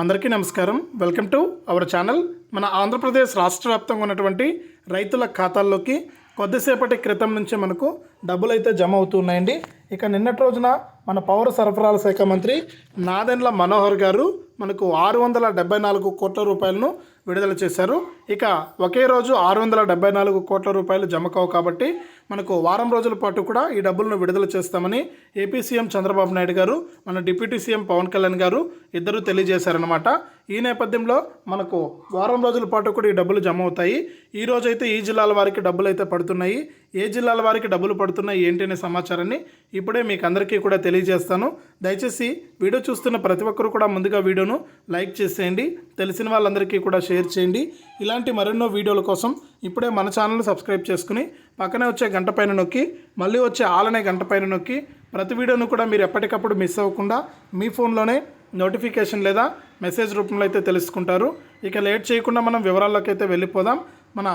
అందరికీ నమస్కారం. Welcome to our channel మన ఆంధ్రప్రదేశ్ రాష్ట్ర వ్యాప్తంగా ఉన్నటువంటి రైతుల ఖాతాల్లోకి కొద్దిసేపటి క్రితం నుంచే మనకు డబ్బులు అయితే జమ అవుతున్నాయండి ఇక నిన్నటి రోజున మన పౌర సరఫరాల శాఖ మంత్రి నాదెండ్ల మనోహర్ గారు మనకు ఆరు వందల డెబ్బై నాలుగు కోట్ల రూపాయలను విడుదల చేశారు. ఇక ఒకే రోజు ఆరు వందల డెబ్బై నాలుగు కోట్ల రూపాయలు జమ కావు కాబట్టి మనకు వారం రోజుల పాటు కూడా ఈ డబ్బులను విడుదల చేస్తామని ఏపీ సీఎం చంద్రబాబు నాయుడు గారు మన డిప్యూటీ సీఎం పవన్ కళ్యాణ్ గారు ఇద్దరు తెలియజేశారనమాట ఈ నేపథ్యంలో మనకు వారం రోజుల పాటు కూడా ఈ డబ్బులు జమ అవుతాయి. ఈ రోజైతే ఈ జిల్లాల వారికి డబ్బులు అయితే పడుతున్నాయి. ఏ జిల్లాల వారికి డబ్బులు పడుతున్నాయి ఏంటి అనే సమాచారాన్ని ఇప్పుడే మీకు అందరికీ కూడా తెలియజేస్తాను. దయచేసి వీడియో చూస్తున్న ప్రతి ఒక్కరు కూడా ముందుగా వీడియోను లైక్ చేసేయండి. తెలిసిన వాళ్ళందరికీ కూడా షేర్ చేయండి. ఇలాంటి మరెన్నో వీడియోల కోసం ఇప్పుడే మన ఛానల్ సబ్స్క్రైబ్ చేసుకుని పక్కనే వచ్చే గంట పైన నొక్కి మళ్ళీ వచ్చే ఆలనే గంట పైన నొక్కి ప్రతి వీడియోను కూడా మీరు ఎప్పటికప్పుడు మిస్ అవ్వకుండా మీ ఫోన్లోనే నోటిఫికేషన్ లేదా మెసేజ్ రూపంలో అయితే తెలుసుకుంటారు. ఇక లేట్ చేయకుండా మనం వివరాల్లోకి అయితే వెళ్ళిపోదాం. మన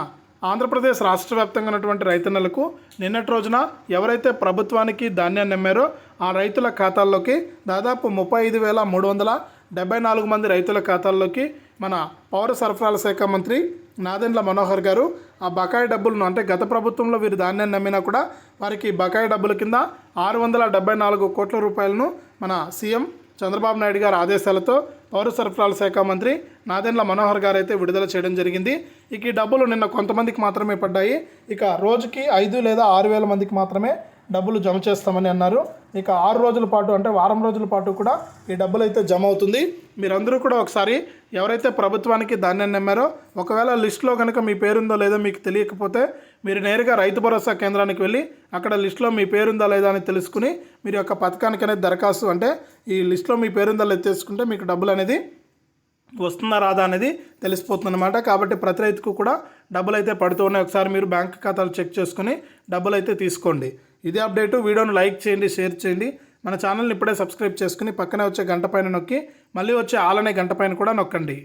ఆంధ్రప్రదేశ్ రాష్ట్ర వ్యాప్తంగా ఉన్నటువంటి రైతన్నలకు నిన్నటి రోజున ఎవరైతే ప్రభుత్వానికి ధాన్యాన్ని అమ్మారో ఆ రైతుల ఖాతాల్లోకి దాదాపు ముప్పై ఐదు వేల మూడు వందల డెబ్బై నాలుగు మంది రైతుల ఖాతాల్లోకి మన పౌర సరఫరాల శాఖ మంత్రి నాదెండ్ల మనోహర్ గారు ఆ బకాయి డబ్బులను అంటే గత ప్రభుత్వంలో వీరు ధాన్యాన్ని నమ్మినా కూడా వారికి బకాయి డబ్బుల కింద ఆరు వందల డెబ్బై నాలుగు కోట్ల రూపాయలను మన సీఎం చంద్రబాబు నాయుడు గారి ఆదేశాలతో పౌర సరఫరాల శాఖ మంత్రి నాదెండ్ల మనోహర్ గారు అయితే విడుదల చేయడం జరిగింది. ఇక ఈ డబ్బులు నిన్న కొంతమందికి మాత్రమే పడ్డాయి. ఇక రోజుకి ఐదు లేదా ఆరు వేల మందికి మాత్రమే డబ్బులు జమ చేస్తామని అన్నారు. ఇక ఆరు రోజుల పాటు అంటే వారం రోజుల పాటు కూడా ఈ డబ్బులు అయితే జమ అవుతుంది. మీరందరూ కూడా ఒకసారి ఎవరైతే ప్రభుత్వానికి ధాన్యాన్ని నమ్మారో ఒకవేళ లిస్టులో కనుక మీ పేరుందో లేదో మీకు తెలియకపోతే మీరు నేరుగా రైతు భరోసా కేంద్రానికి వెళ్ళి అక్కడ లిస్టులో మీ పేరుందా లేదా అని తెలుసుకుని మీరు యొక్క పథకానికి అనేది దరఖాస్తు అంటే ఈ లిస్టులో మీ పేరుందా లేదా తెలుసుకుంటే మీకు డబ్బులు అనేది వస్తుందా రాదా అనేది తెలిసిపోతుందన్నమాట. కాబట్టి ప్రతి రైతుకు కూడా డబ్బులు అయితే పడుతూ ఉన్నాయి. ఒకసారి మీరు బ్యాంక్ ఖాతాలు చెక్ చేసుకుని డబ్బులు అయితే తీసుకోండి. ఇదే అప్డేటు. వీడియోను లైక్ చేయండి షేర్ చేయండి. మన ఛానల్ని ఇప్పుడే సబ్స్క్రైబ్ చేసుకుని పక్కనే వచ్చే గంట పైన నొక్కి మళ్ళీ వచ్చే ఆలనే గంట పైన కూడా నొక్కండి.